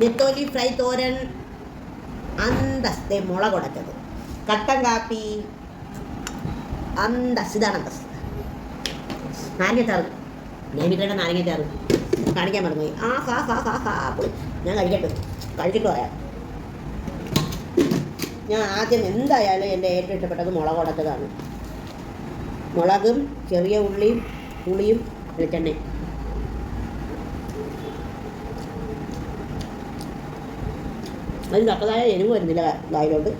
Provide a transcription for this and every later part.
നെത്തോലി ഫ്രൈ തോരൻ അന്തസ്തേ മുളക് ഉടച്ചത്. കട്ടൻ കാപ്പി അന്തസ് ഇതാണ് അന്തസ് നാരങ്ങച്ചാറ് വീട്ടിലെ നാരങ്ങച്ചാറ് കാണിക്കാൻ മറന്നുപോയി. ആ ഹാ ഹാ ഹാ ഹാ പോയി. ഞാൻ കഴിക്കട്ടെ. കഴിച്ചിട്ട് പറയാം ഞാൻ ആദ്യം എന്തായാലും എന്റെ ഏറ്റവും ഇഷ്ടപ്പെട്ടത് മുളക് കൊടുത്തതാണ് മുളകും ചെറിയ ഉള്ളിയും പുളിയും വെളിച്ചെണ്ണയും. അതിന് തക്കതായ എരിവ് വരുന്നില്ല വായിലോട്ട്.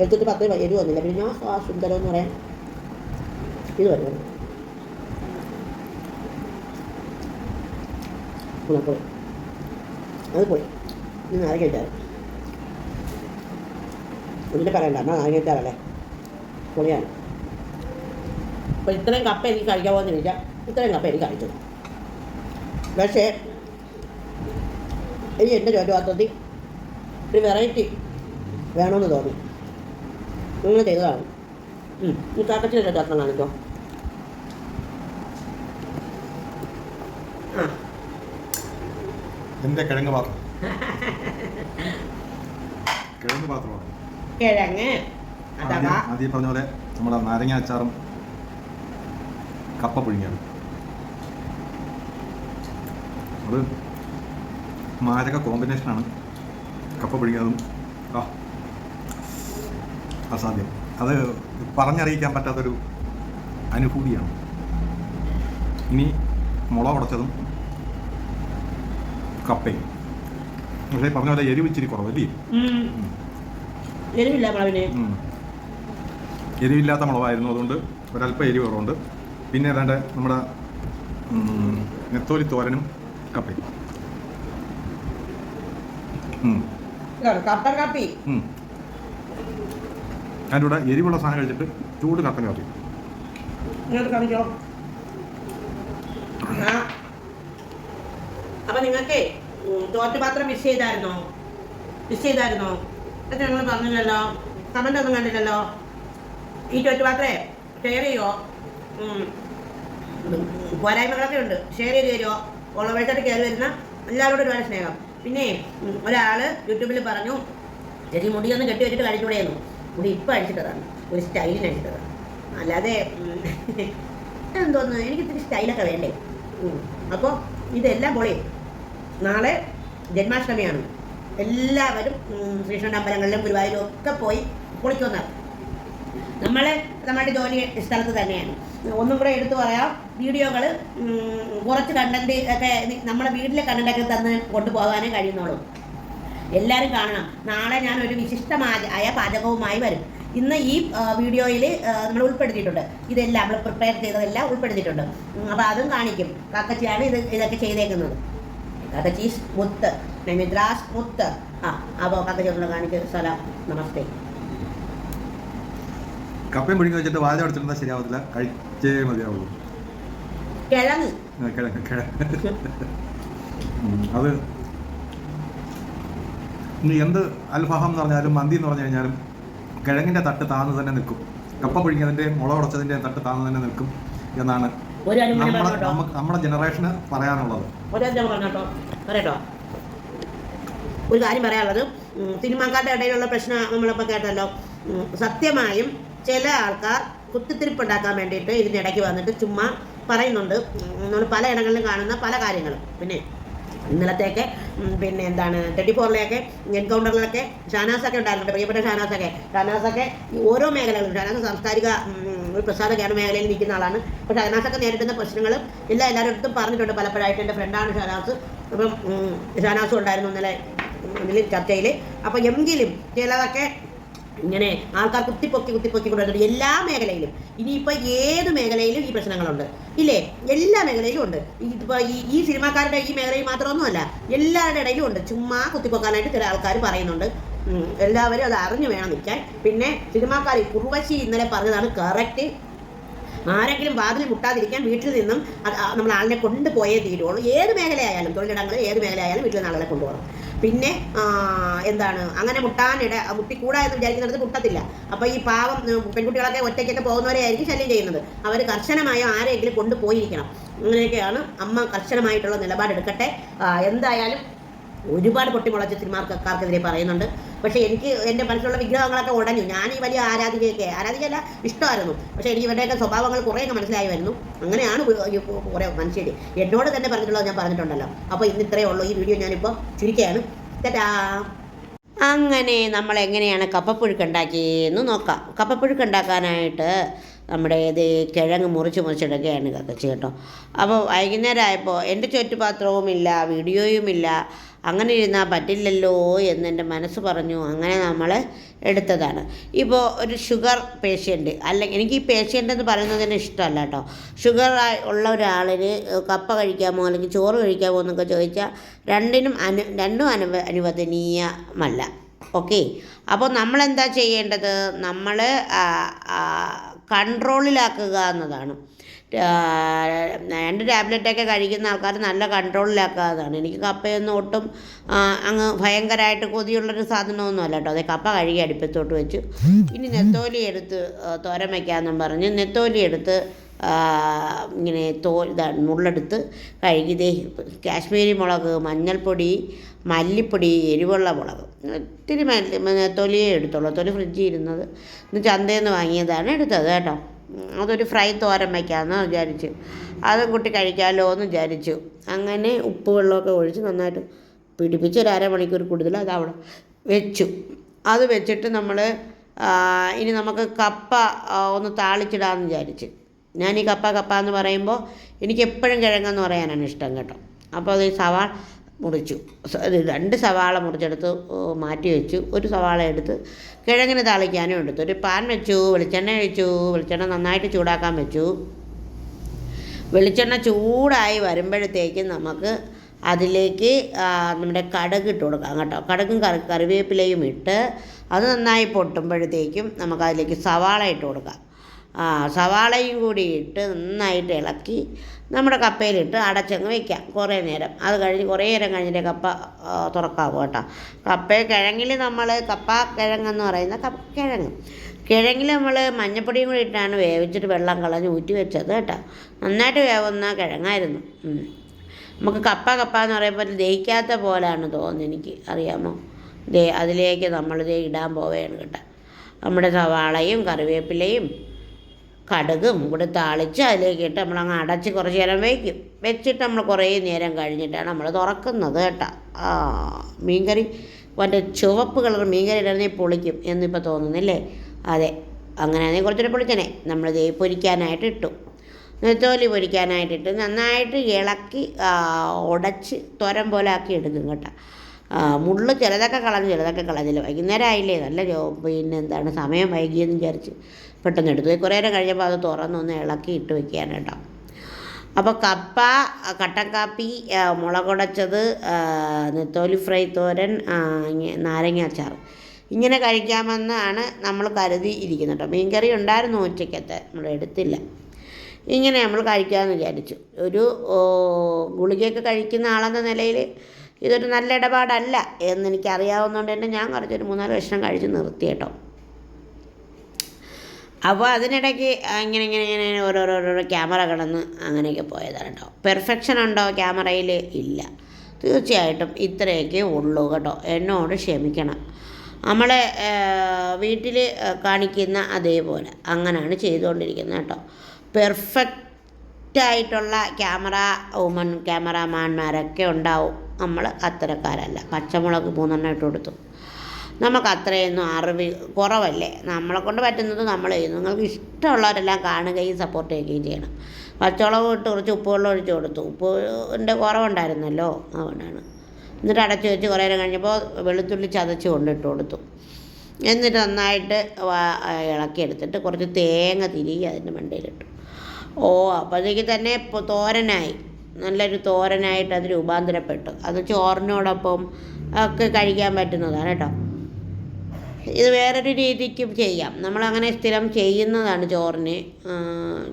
എടുത്തിട്ട് പത്ത് എരിവ് വന്നില്ല. പിന്നെ ആ സുന്ദരം എന്ന് പറയാൻ ഇത് വരുന്നത്. പോയി. അത് പോയി. ഇനി നാരങ്ങ ഇട്ടാറ് എന്നിട്ട് പറയണ്ട. എന്നാൽ നാരങ്ങ ഇട്ടാറല്ലേ പൊളിയാണ്. അപ്പോൾ ഇത്രയും കപ്പ എനിക്ക് കഴിക്കാൻ പോകുന്ന ചോദിച്ചാൽ ഇത്രയും കപ്പ എനിക്ക് കഴിച്ചു പക്ഷേ ഇനി എന്റെ ചോദ്യപാത്രത്തിൽ ഒരു വെറൈറ്റി വേണമെന്ന് തോന്നി. അങ്ങനെ ചെയ്തതാണ്. ഈ കാക്കച്ചിലൊക്കെ ചോദ്യപാത്രം കാണിക്കോ. എന്റെ കിഴങ്ങ് പാത്രം. കിഴങ്ങ് പാത്രമാണ് കിഴങ്ങ്. ആദ്യം പറഞ്ഞ പോലെ നമ്മുടെ നാരങ്ങ അച്ചാറും കപ്പ പുഴുങ്ങിയാണ്. അത് മാരക കോമ്പിനേഷനാണ് കപ്പ പിടിക്കുന്നതും ആ. അസാധ്യം. അത് പറഞ്ഞറിയിക്കാൻ പറ്റാത്തൊരു അനുഭൂതിയാണ്. ഇനി മുള ഉടച്ചതും കപ്പയും. പക്ഷേ പറഞ്ഞ പോലെ എരിവ് ഇച്ചിരി കുറവല്ലേ എരിവില്ലാത്ത മുളകായിരുന്നു അതുകൊണ്ട് ഒരല്പം എരിവ് കുറവുണ്ട്. പിന്നെ ഏതാണ്ട് നമ്മുടെ നെത്തോലി തോരനും കപ്പയും. ഇതാണ് കാപ്പി. അതിന്റെ കൂടെ എരിവുള്ള സാധനം കഴിച്ചിട്ട് ചൂട് കട്ടൻ കാപ്പി. കാണിക്കോ. അപ്പൊ നിങ്ങൾക്ക് തോറ്റുപാത്രം മിസ് ചെയ്തായിരുന്നോ? മിസ് ചെയ്തായിരുന്നോ? അത് ഞങ്ങൾ പറഞ്ഞില്ലല്ലോ. കമന്റ് ഒന്നും കണ്ടില്ലല്ലോ. ഈ ചോറ്റുപാത്രേ ഷെയർ ചെയ്യോ? ഉം. ഉം, പോരായ്മകളൊക്കെ ഉണ്ട്. ഷെയർ ചെയ്ത് തരുമോ ഫോളോവേഴ്സായിട്ട് കയറി വരുന്ന എല്ലാവരോടും ഒരുപാട് സ്നേഹം. പിന്നെ ഒരാൾ യൂട്യൂബിൽ പറഞ്ഞു ചേച്ചി മുടിയൊന്ന് കെട്ടി വെച്ചിട്ട് കഴിച്ചുകൂടെയെന്നു മുടി ഇപ്പം അടിച്ചിട്ടതാണ് ഒരു സ്റ്റൈലിന് അടിച്ചിട്ടതാണ് അല്ലാതെ എന്തോന്ന് എനിക്ക് ഇത്തിരി സ്റ്റൈലൊക്കെ വേണ്ടേ? അപ്പോൾ ഇതെല്ലാം പൊളി. നാളെ ജന്മാഷ്ടമിയാണ്. എല്ലാവരും ശ്രീകൃഷ്ണന്റെ ശ്രീകൃഷ്ണ അമ്പലങ്ങളിലും ഗുരുവായൂരും ഒക്കെ പോയി പൊളിക്കുന്നാണ് നമ്മളെ നമ്മുടെ ജോലി സ്ഥലത്ത് തന്നെയാണ്. ഒന്നും കൂടെ എടുത്തു പറയാം. വീഡിയോകൾ കുറച്ച് കണ്ടന്റ് ഒക്കെ നമ്മുടെ വീട്ടിലെ കണ്ടന്റൊക്കെ തന്ന് കൊണ്ടുപോകാനേ കഴിയുന്നുള്ളൂ. എല്ലാവരും കാണണം. നാളെ ഞാൻ ഒരു വിശിഷ്ടമായ പാചകവുമായി വരും. ഇന്ന് ഈ വീഡിയോയിൽ നമ്മൾ ഉൾപ്പെടുത്തിയിട്ടുണ്ട്. ഇതെല്ലാം നമ്മൾ പ്രിപ്പയർ ചെയ്തതെല്ലാം ഉൾപ്പെടുത്തിയിട്ടുണ്ട്. അപ്പോൾ അതും കാണിക്കും. കാക്കച്ചിയാണ് ഇത് ഇതൊക്കെ ചെയ്തേക്കുന്നത്. കാക്കച്ചി മുത്ത് നമിദ്രാസ് മുത്ത് ആ അപ്പോൾ കാക്കച്ചി ഒന്ന് കാണിച്ച് സലാം. നമസ്തേ. കപ്പയും പുഴുങ്ങി വെച്ചിട്ട് വാഴ അടിച്ചിരുന്നാൽ ശരിയാവത്തില്ല. കഴിച്ചേ മതിയാവുള്ളൂ. കിഴങ്ങ്. ആ, കിഴങ്ങ് കിഴങ്ങ്. ഉം, അത് ഇനി എന്ത് അൽഫാഹം എന്ന് പറഞ്ഞാലും മന്തി എന്ന് പറഞ്ഞു കഴിഞ്ഞാലും കിഴങ്ങിന്റെ തട്ട് താന്ന് തന്നെ നിൽക്കും. കപ്പ പുഴുങ്ങിയതിന്റെ മുള ഉടച്ചതിന്റെ തട്ട് താന്ന് തന്നെ നിൽക്കും എന്നാണ് നമ്മളെ നമ്മുടെ ജനറേഷന് പറയാനുള്ളത്. ഒരു പറയട്ടോ. കാര്യം പറയാനുള്ളത് സിനിമാക്കാരുടെ ഇടയിലുള്ള പ്രശ്നം നമ്മളിപ്പോൾ കേട്ടല്ലോ. സത്യമായും ചില ആൾക്കാർ കുത്തിത്തിരിപ്പുണ്ടാക്കാൻ വേണ്ടിയിട്ട് ഇതിന്റെ ഇടയ്ക്ക് വന്നിട്ട് ചുമ്മാ പറയുന്നുണ്ട്. നമ്മൾ പല ഇടങ്ങളിലും കാണുന്ന പല കാര്യങ്ങളും. പിന്നെ ഇന്നലത്തെയൊക്കെ പിന്നെ എന്താണ് ട്വന്റി ഫോറിലെയൊക്കെ എൻകൗണ്ടറിലൊക്കെ ഷാനാസൊക്കെ ഉണ്ടായിരുന്നു പ്രിയപ്പെട്ട ഷാനാസൊക്കെ ഷാനാസൊക്കെ ഓരോ മേഖലകളും ഷാനാസ് സാംസ്കാരിക ഒരു പ്രസാദ കേരള മേഖലയിൽ നിൽക്കുന്ന ആളാണ്. അപ്പോൾ ഷാനാസൊക്കെ നേരിടുന്ന പ്രശ്നങ്ങളും എല്ലാ എല്ലാവരുടെ അടുത്തും പറഞ്ഞിട്ടുണ്ട്. പലപ്പോഴായിട്ട് എന്റെ ഫ്രണ്ടാണ് ഷാനാസ് അപ്പം ഷാനാസും ഉണ്ടായിരുന്നു ഇന്നലെ ചർച്ചയിൽ അപ്പോൾ എങ്കിലും ചിലതൊക്കെ ഇങ്ങനെ ആൾക്കാർ കുത്തിപ്പൊക്കി കുത്തിപ്പൊക്കി കൊണ്ടുവരുന്നുണ്ട് എല്ലാ മേഖലയിലും. ഇനിയിപ്പോൾ ഏത് മേഖലയിലും ഈ പ്രശ്നങ്ങളുണ്ട്. ഇല്ലേ? എല്ലാ മേഖലയിലും ഉണ്ട്. ഇപ്പോൾ ഈ ഈ സിനിമാക്കാരുടെ ഈ മേഖലയിൽ മാത്രമൊന്നുമല്ല എല്ലാവരുടെ ഇടയിലും ഉണ്ട്. ചുമ്മാ കുത്തിപ്പൊക്കാനായിട്ട് ചില ആൾക്കാർ പറയുന്നുണ്ട്. എല്ലാവരും അത് അറിഞ്ഞു വേണം നിൽക്കാൻ. പിന്നെ സിനിമാക്കാർ കുറുവശി ഇന്നലെ പറഞ്ഞതാണ് കറക്റ്റ് ആരെങ്കിലും വാതിൽ മുട്ടാതിരിക്കാൻ വീട്ടിൽ നിന്നും നമ്മൾ ആളിനെ കൊണ്ടുപോയേ തീരുള്ളൂ ഏത് മേഖലയായാലും തൊഴിലിടങ്ങൾ ഏത് മേഖലയായാലും വീട്ടിൽ നിന്ന് ആളുകളെ കൊണ്ടുപോകണം. പിന്നെ എന്താണ് അങ്ങനെ മുട്ടാനിട മുട്ടിക്കൂടാ എന്ന് വിചാരിക്കുന്നിടത്ത് മുട്ടത്തില്ല. അപ്പോൾ ഈ പാവം പെൺകുട്ടികളൊക്കെ ഒറ്റയ്ക്കൊക്കെ പോകുന്നവരെ ആയിരിക്കും ശല്യം ചെയ്യുന്നത്. അവർ കർശനമായ ആരെങ്കിലും കൊണ്ടുപോയിരിക്കണം. അങ്ങനെയൊക്കെയാണ് അമ്മ കർശനമായിട്ടുള്ള നിലപാടെടുക്കട്ടെ. എന്തായാലും ഒരുപാട് പൊട്ടിമുളച്ച സിനിമാക്കാർക്കെതിരെ പറയുന്നുണ്ട്. പക്ഷേ എനിക്ക് എന്റെ മനസ്സിലുള്ള വിഗ്രഹങ്ങളൊക്കെ ഉടഞ്ഞു. ഞാൻ ഈ വലിയ ആരാധികയൊക്കെ ആരാധികയല്ല ഇഷ്ടമായിരുന്നു. പക്ഷേ എനിക്ക് ഇവരുടെയൊക്കെ സ്വഭാവങ്ങൾ കുറേയൊക്കെ മനസ്സിലായി വരുന്നു. അങ്ങനെയാണ് കുറേ മനുഷ്യർ എന്നോട് തന്നെ പറഞ്ഞിട്ടുള്ളത് ഞാൻ പറഞ്ഞിട്ടുണ്ടല്ലോ. അപ്പോൾ ഇന്ന് ഇത്രയേ ഉള്ളൂ. ഈ വീഡിയോ ഞാനിപ്പോൾ ചുരുക്കുകയാണ്. ടാറ്റാ. അങ്ങനെ നമ്മൾ എങ്ങനെയാണ് കപ്പപ്പുഴുക്ക് ഉണ്ടാക്കിയെന്ന് നോക്കാം. കപ്പപ്പുഴുക്ക് ഉണ്ടാക്കാനായിട്ട് നമ്മുടെ ഇത് കിഴങ്ങ് മുറിച്ച് മുറിച്ചെടുക്കുകയാണ് കക്കച്ചി കേട്ടോ. അപ്പോൾ വൈകുന്നേരം ആയപ്പോൾ എന്റെ ചുറ്റുപാത്രവുമില്ല വീഡിയോയുമില്ല അങ്ങനെ ഇരുന്നാൽ പറ്റില്ലല്ലോ എന്ന് എന്റെ മനസ്സ് പറഞ്ഞു. അങ്ങനെ നമ്മൾ എടുത്തതാണ്. ഇപ്പോൾ ഒരു ഷുഗർ പേഷ്യന്റ് അല്ലെങ്കിൽ എനിക്ക് ഈ പേഷ്യന്റ് എന്ന് പറയുന്നതിന് ഇഷ്ടമല്ല കേട്ടോ. ഷുഗർ ഉള്ള ഒരാളിന് കപ്പ കഴിക്കാമോ അല്ലെങ്കിൽ ചോറ് കഴിക്കാമോ എന്നൊക്കെ ചോദിച്ചാൽ രണ്ടിനും അനു രണ്ടും അനുവ അനുവദനീയമല്ല. ഓക്കെ? അപ്പോൾ നമ്മളെന്താ ചെയ്യേണ്ടത്? നമ്മൾ കൺട്രോളിലാക്കുക എന്നതാണ്. രണ്ട് ടാബ്ലറ്റൊക്കെ കഴിക്കുന്ന ആൾക്കാർ നല്ല കൺട്രോളിലാക്കുക എന്നതാണ്. എനിക്ക് കപ്പയൊന്നും ഒട്ടും അങ്ങ് ഭയങ്കരമായിട്ട് കൊതിയുള്ളൊരു സാധനമൊന്നും അല്ല കേട്ടോ. അതെ കപ്പ കഴുകി അടുപ്പത്തോട്ട് വെച്ചു. ഇനി നെത്തോലി എടുത്ത് തോരൻ വയ്ക്കാമെന്നും പറഞ്ഞ് നെത്തോലി എടുത്ത് ഇങ്ങനെ തോ ഇതാണ് മുള്ളെടുത്ത് കഴുകി ദേ കാശ്മീരി മുളക് മഞ്ഞൾപ്പൊടി മല്ലിപ്പൊടി എരിവുള്ള മുളക്. ഒത്തിരി മല്ലി തൊലിയേ എടുത്തുള്ളൂ. തൊലി ഫ്രിഡ്ജിൽ ഇരുന്നത് ഇന്ന് ചന്തയിൽ നിന്ന് വാങ്ങിയതാണ് എടുത്തത് കേട്ടോ. അതൊരു ഫ്രൈ തോരൻ വയ്ക്കാമെന്ന് വിചാരിച്ചു. അതും കുട്ടി കഴിക്കാമല്ലോ എന്ന് വിചാരിച്ചു. അങ്ങനെ ഉപ്പ് വെള്ളമൊക്കെ ഒഴിച്ച് നന്നായിട്ട് പിടിപ്പിച്ച് ഒരു അരമണിക്കൂർ കൂടുതൽ അത് അവിടെ വെച്ചു. അത് വെച്ചിട്ട് നമ്മൾ ഇനി നമുക്ക് കപ്പ ഒന്ന് താളിച്ചിടാമെന്ന് വിചാരിച്ച്. ഞാൻ ഈ കപ്പ കപ്പ എന്ന് പറയുമ്പോൾ എനിക്ക് എപ്പോഴും കിഴങ്ങെന്ന് പറയാനാണ് ഇഷ്ടം കേട്ടോ. അപ്പോൾ അത് സവാള മുറിച്ചു. രണ്ട് സവാള മുറിച്ചെടുത്ത് മാറ്റി വെച്ചു. ഒരു സവാള എടുത്ത് കിഴങ്ങിന് താളിക്കാനും എടുത്തു. ഒരു പാൻ വെച്ചു വെളിച്ചെണ്ണ ഒഴിച്ചു വെളിച്ചെണ്ണ നന്നായിട്ട് ചൂടാക്കാൻ വെച്ചു. വെളിച്ചെണ്ണ ചൂടായി വരുമ്പോഴത്തേക്കും നമുക്ക് അതിലേക്ക് നമ്മുടെ കടുക് ഇട്ട് കൊടുക്കാം കേട്ടോ. കടുകും കറി കറിവേപ്പിലയും ഇട്ട് അത് നന്നായി പൊട്ടുമ്പോഴത്തേക്കും നമുക്കതിലേക്ക് സവാള ഇട്ട് കൊടുക്കാം. സവാളയും കൂടി ഇട്ട് നന്നായിട്ട് ഇളക്കി നമ്മുടെ കപ്പയിലിട്ട് അടച്ചങ്ങ് വെക്കാം കുറേ നേരം. അത് കഴിഞ്ഞ് കുറേ നേരം കഴിഞ്ഞിട്ട് കപ്പ തുറക്കാവൂ കേട്ടോ. കപ്പ കിഴങ്ങിൽ നമ്മൾ കപ്പ കിഴങ്ങെന്ന് പറയുന്ന കപ്പ കിഴങ്ങ്. കിഴങ്ങിൽ നമ്മൾ മഞ്ഞപ്പൊടിയും കൂടി ഇട്ടാണ് വേവിച്ചിട്ട് വെള്ളം കളഞ്ഞ് ഊറ്റി വെച്ചത് കേട്ടോ. നന്നായിട്ട് വേവുന്ന കിഴങ്ങായിരുന്നു. നമുക്ക് കപ്പ കപ്പ എന്ന് പറയുമ്പോൾ ദഹിക്കാത്ത പോലെയാണ് തോന്നുന്നത് എനിക്ക്. അറിയാമോ? ദേ അതിലേക്ക് നമ്മൾ ദേ ഇടാൻ പോവുകയാണ് കേട്ടോ. നമ്മുടെ സവാളയും കറിവേപ്പിലയും കടുകും കൂടെ താളിച്ച് അതിലേക്ക് ഇട്ട് നമ്മളങ്ങ് അടച്ച് കുറച്ച് നേരം വയ്ക്കും വെച്ചിട്ട് നമ്മൾ കുറേ നേരം കഴിഞ്ഞിട്ടാണ് നമ്മൾ തുറക്കുന്നത് കേട്ടോ. ആ മീൻകറി മറ്റേ ചുവപ്പ് കളർ മീൻകറി ഇടുന്നേ പൊളിക്കും എന്നിപ്പോൾ തോന്നുന്നില്ലേ? അതെ അങ്ങനെയാണെങ്കിൽ കുറച്ചുകൂടെ പൊളിച്ചനെ നമ്മൾ ദേ പൊരിക്കാനായിട്ട് ഇട്ടു. നെത്തോലി പൊരിക്കാനായിട്ടിട്ട് നന്നായിട്ട് ഇളക്കി ഉടച്ച് തുരം പോലെ ആക്കി എടുക്കും കേട്ടോ. മുള്ള് ചിലതൊക്കെ കളഞ്ഞു ചിലതൊക്കെ കളഞ്ഞില്ല. വൈകുന്നേരം ആയില്ലേ നല്ല പിന്നെ എന്താണ് സമയം വൈകിയെന്ന് വിചാരിച്ച് പെട്ടെന്ന് എടുത്തു. കുറേ നേരം കഴിഞ്ഞപ്പോൾ അത് തുറന്നൊന്ന് ഇളക്കി ഇട്ട് വെക്കുകയാണ് കേട്ടോ. അപ്പോൾ കപ്പ കട്ടൻ കാപ്പി മുളകുടച്ചത് നെത്തോലി ഫ്രൈ തോരൻ നാരങ്ങ അച്ചാർ. ഇങ്ങനെ കഴിക്കാമെന്നാണ് നമ്മൾ കരുതി ഇരിക്കുന്നത് കേട്ടോ. മീൻകറി ഉണ്ടായിരുന്നു ഉച്ചയ്ക്കത്തെ നമ്മൾ എടുത്തില്ല. ഇങ്ങനെ നമ്മൾ കഴിക്കാമെന്ന് വിചാരിച്ചു. ഒരു ഗുളികയൊക്കെ കഴിക്കുന്ന ആളെന്ന നിലയിൽ ഇതൊരു നല്ല ഇടപാടല്ല എന്ന് എനിക്ക് അറിയാവുന്നതുകൊണ്ട് തന്നെ ഞാൻ കുറച്ചൊരു മൂന്നാൽ വർഷം കഴിച്ച് നിർത്തി കേട്ടോ. അപ്പോൾ അതിനിടയ്ക്ക് ഇങ്ങനെ ഇങ്ങനെ ഇങ്ങനെ ഓരോരോരോ ക്യാമറ കിടന്ന് അങ്ങനെയൊക്കെ പോയതാണ് കേട്ടോ. പെർഫെക്ഷൻ ഉണ്ടോ ക്യാമറയിൽ ഇല്ല. തീർച്ചയായിട്ടും ഇത്രയൊക്കെ ഉള്ളൂ കേട്ടോ. എന്നോട് ക്ഷമിക്കണം. നമ്മളെ വീട്ടിൽ കാണിക്കുന്ന അതേപോലെ അങ്ങനെയാണ് ചെയ്തുകൊണ്ടിരിക്കുന്നത് കേട്ടോ. പെർഫെക്റ്റ് ആയിട്ടുള്ള ക്യാമറ വുമൺ ക്യാമറാമാന്മാരൊക്കെ ഉണ്ടാവും. നമ്മൾ അത്തരക്കാരല്ല. പച്ചമുളക് മൂന്നെണ്ണം ഇട്ട് കൊടുത്തു. നമുക്ക് അത്രയൊന്നും അറിവ് കുറവല്ലേ? നമ്മളെ കൊണ്ട് പറ്റുന്നത് നമ്മൾ ചെയ്യുന്നു. നിങ്ങൾക്ക് ഇഷ്ടമുള്ളവരെല്ലാം കാണുകയും സപ്പോർട്ട് ചെയ്യുകയും ചെയ്യണം. പച്ചമുളക് ഇട്ട് കുറച്ച് ഉപ്പുവെള്ളം ഒഴിച്ച് കൊടുത്തു. ഉപ്പിന്റെ കുറവുണ്ടായിരുന്നല്ലോ? അതുകൊണ്ടാണ്. എന്നിട്ട് അടച്ച് വെച്ച് കുറേ നേരം കഴിഞ്ഞപ്പോൾ വെളുത്തുള്ളി ചതച്ച് കൊണ്ടിട്ട് കൊടുത്തു. എന്നിട്ട് നന്നായിട്ട് ഇളക്കിയെടുത്തിട്ട് കുറച്ച് തേങ്ങ തിരികെ അതിന്റെ മണ്ടയിലിട്ടു. ഓ അപ്പോഴത്തേക്ക് തന്നെ തോരനായി. നല്ലൊരു തോരനായിട്ട് അത് രൂപാന്തരപ്പെട്ടു. അത് ചോറിനോടൊപ്പം ഒക്കെ കഴിക്കാൻ പറ്റുന്നതാണ് കേട്ടോ. ഇത് വേറൊരു രീതിക്കും ചെയ്യാം. നമ്മളങ്ങനെ സ്ഥിരം ചെയ്യുന്നതാണ് ചോറിന്.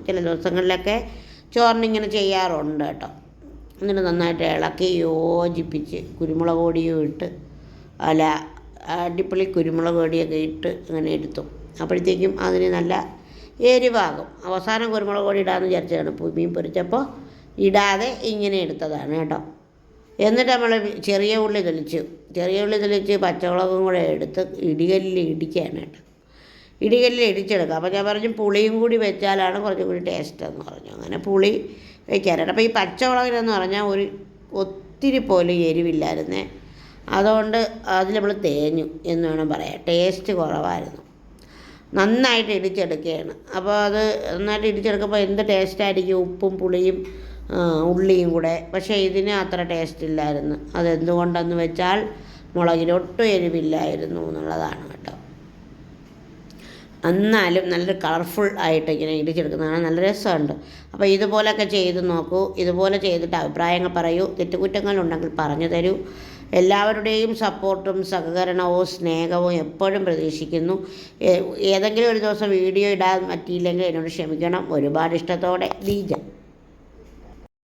ചില ദിവസങ്ങളിലൊക്കെ ചോറിനിങ്ങനെ ചെയ്യാറുണ്ട് കേട്ടോ. എന്നിട്ട് നന്നായിട്ട് ഇളക്കി യോജിപ്പിച്ച് കുരുമുളക് പൊടിയും ഇട്ട് അല അടിപ്പൊളി കുരുമുളക് പൊടിയൊക്കെ ഇട്ട് അങ്ങനെ എടുത്തു. അപ്പോഴത്തേക്കും അതിന് നല്ല എരിവാകും. അവസാനം കുരുമുളക് പൊടി ഇടാമെന്ന് വിചാരിച്ചതാണ്. മീൻ പൊരിച്ചപ്പോൾ ഇടാതെ ഇങ്ങനെ എടുത്തതാണ് കേട്ടോ. എന്നിട്ട് നമ്മൾ ചെറിയ ഉള്ളി തെളിച്ചു. ചെറിയ ഉള്ളി തെളിച്ച് പച്ചമുളകും കൂടെ എടുത്ത് ഇടികല്ലിൽ ഇടിക്കുകയാണ് കേട്ടോ. ഇടികല്ലിൽ ഇടിച്ചെടുക്കുക അപ്പോൾ ഞാൻ പറഞ്ഞു പുളിയും കൂടി വെച്ചാലാണ് കുറച്ചും കൂടി ടേസ്റ്റ് എന്ന് പറഞ്ഞു. അങ്ങനെ പുളി വെക്കാനായിട്ട് അപ്പോൾ ഈ പച്ചമുളകിനെന്ന് പറഞ്ഞാൽ ഒരു ഒത്തിരി പോലും എരിവില്ലായിരുന്നേ. അതുകൊണ്ട് അതിൽ നമ്മൾ തേഞ്ഞു എന്ന് വേണം പറയാം ടേസ്റ്റ് കുറവായിരുന്നു. നന്നായിട്ട് ഇടിച്ചെടുക്കുകയാണ്. അപ്പോൾ അത് നന്നായിട്ട് ഇടിച്ചെടുക്കുമ്പോൾ എന്ത് ടേസ്റ്റായിരിക്കും ഉപ്പും പുളിയും ഉള്ളിയും കൂടെ. പക്ഷേ ഇതിന് അത്ര ടേസ്റ്റ് ഇല്ലായിരുന്നു. അതെന്തുകൊണ്ടെന്ന് വെച്ചാൽ മുളകിലൊട്ടും എരിവില്ലായിരുന്നു എന്നുള്ളതാണ് കേട്ടോ. എന്നാലും നല്ലൊരു കളർഫുൾ ആയിട്ട് ഇങ്ങനെ ഇടിച്ചെടുക്കുന്നതാണ് നല്ല രസമുണ്ട്. അപ്പോൾ ഇതുപോലൊക്കെ ചെയ്ത് നോക്കൂ. ഇതുപോലെ ചെയ്തിട്ട് അഭിപ്രായങ്ങൾ പറയൂ. തെറ്റുകുറ്റങ്ങളുണ്ടെങ്കിൽ പറഞ്ഞു തരൂ. എല്ലാവരുടെയും സപ്പോർട്ടും സഹകരണവും സ്നേഹവും എപ്പോഴും പ്രതീക്ഷിക്കുന്നു. ഏതെങ്കിലും ഒരു ദിവസം വീഡിയോ ഇടാൻ പറ്റിയില്ലെങ്കിൽ എന്നോട് ക്ഷമിക്കണം. ഒരുപാട് ഇഷ്ടത്തോടെ. ലീജ